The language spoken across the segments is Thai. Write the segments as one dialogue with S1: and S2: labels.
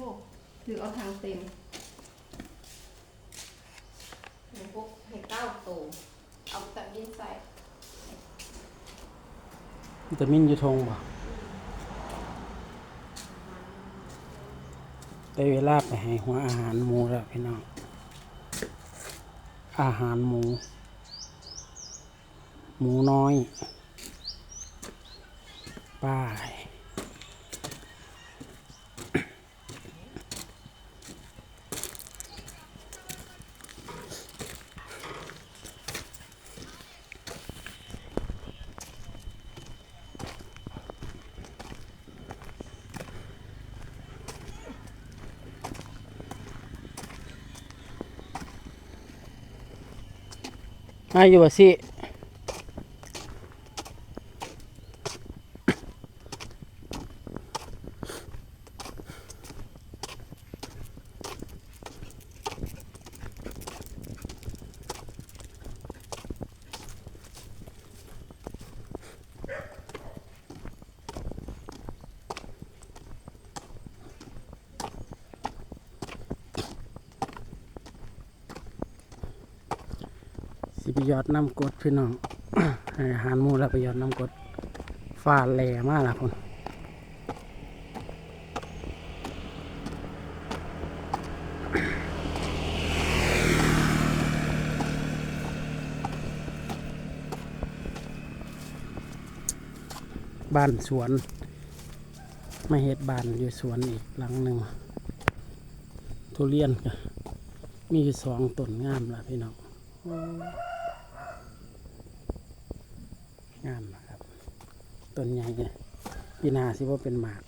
S1: อ้ถือเอาทางเต็มหนึ่งปุ๊บให้เก้าตัวเอาตัดดินใส่
S2: วิตามินอยู่ทงบ่ได้เวลาไปให้หัวอาหารหมูแล้วพี่น้อง อาหารหมู หมูน้อย ป้าย มาอ สิไปยอดน้ำกดพี่น้องให้อาหารมูแล้วไปยอดน้ำกดฟาแหล่มากละคุณบ้านสวนไม่เห็ดบ้านอยู่สวนอีกหลังหนึ่งทุเรียนก็มีสองต้นงามละพี่น้อง งามนะครับ ต้นใหญ่เนี่ยปีนาสิว่าเป็นหมาก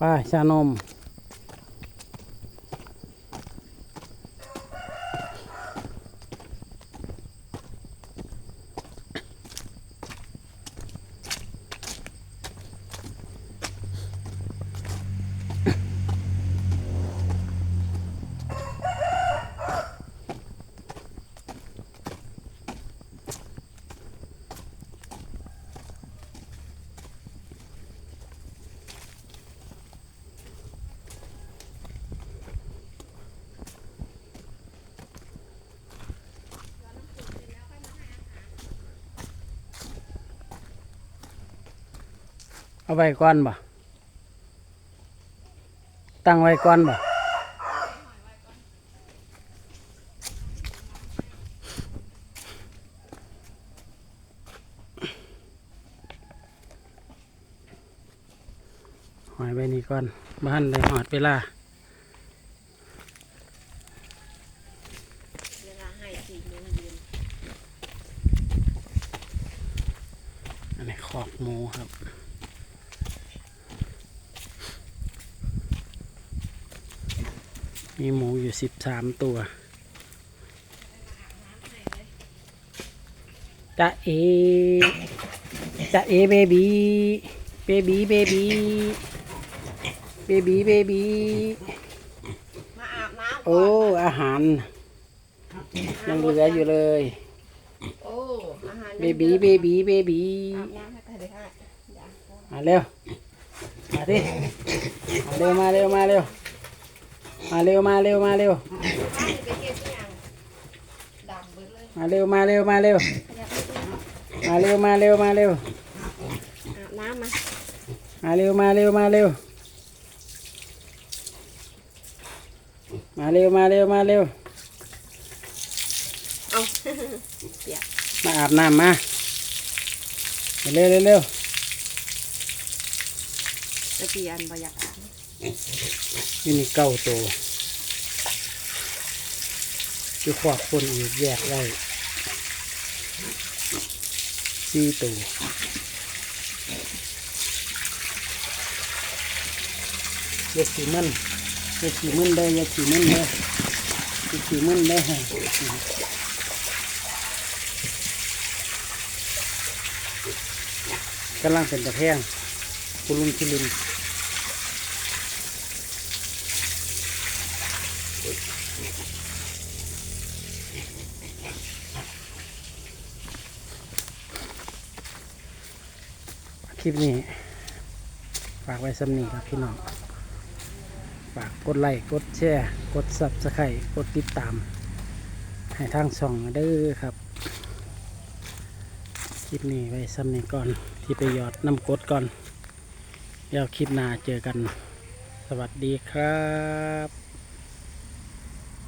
S2: ป้าชานม เอาไว้ก่อนบ่ตั้งไว้ก่อนบ่หอยไว้นี่ก่อนบ้านได้หอดเวลาอันนี้ขอกหมูครับ มีหมูอยู่สิบสามตัวจะเอจะเอเบบีเบบีเบบีเบบีเบบี
S1: มาอาบน้ำก่
S2: โอ้
S1: อน
S2: อาหาร ยังเหลืออยู่เลย
S1: โอ้อาหาร
S2: เบบีเบบีเบบี
S1: อาบน้ำให้ใครได้ให้อย่า
S2: มาเร็ว มาดิมาเร็ว มาเร็ว มาเร็ว มาเร็วมาเร็วมาเร็ว
S1: ให้ไปเก็บที่ยังดำเบิดเลย
S2: มาเร็วมาเร็วมาเร็ว
S1: อยากไปเก็บ
S2: มาเร็วมาเร็วมาเร็ว
S1: อาบน้ำมา
S2: มาเร็วมาเร็วมาเร็ว มาเร็วมาเร็วมาเร็ว
S1: เอา
S2: มาอาบน้ำมา เร็วเร็วเร็ว
S1: ตะเกียนบ่อยากอาบ
S2: นี่นี่เก้าตัวอยู่ขวบคนอีกแยกไว้สี่ตัวอย่าขี่มันอย่าขี่มันเลยอย่าขี่มันเลยอย่าขี่มันเลยกำลังเป็นตะแพงกุลุมคิลิน คลิปนี้ ฝากไว้สำนีครับพี่น้อง ฝากกดไลค์กดแชร์ กดซับสไครต์กดติดตาม ให้ทางช่องเด้อครับ คลิปนี้ไว้ซ้ำนีก่อนที่ไปยอดน้ำกดก่อนเดี๋ยวคลิปหน้าเจอกัน สวัสดีครับ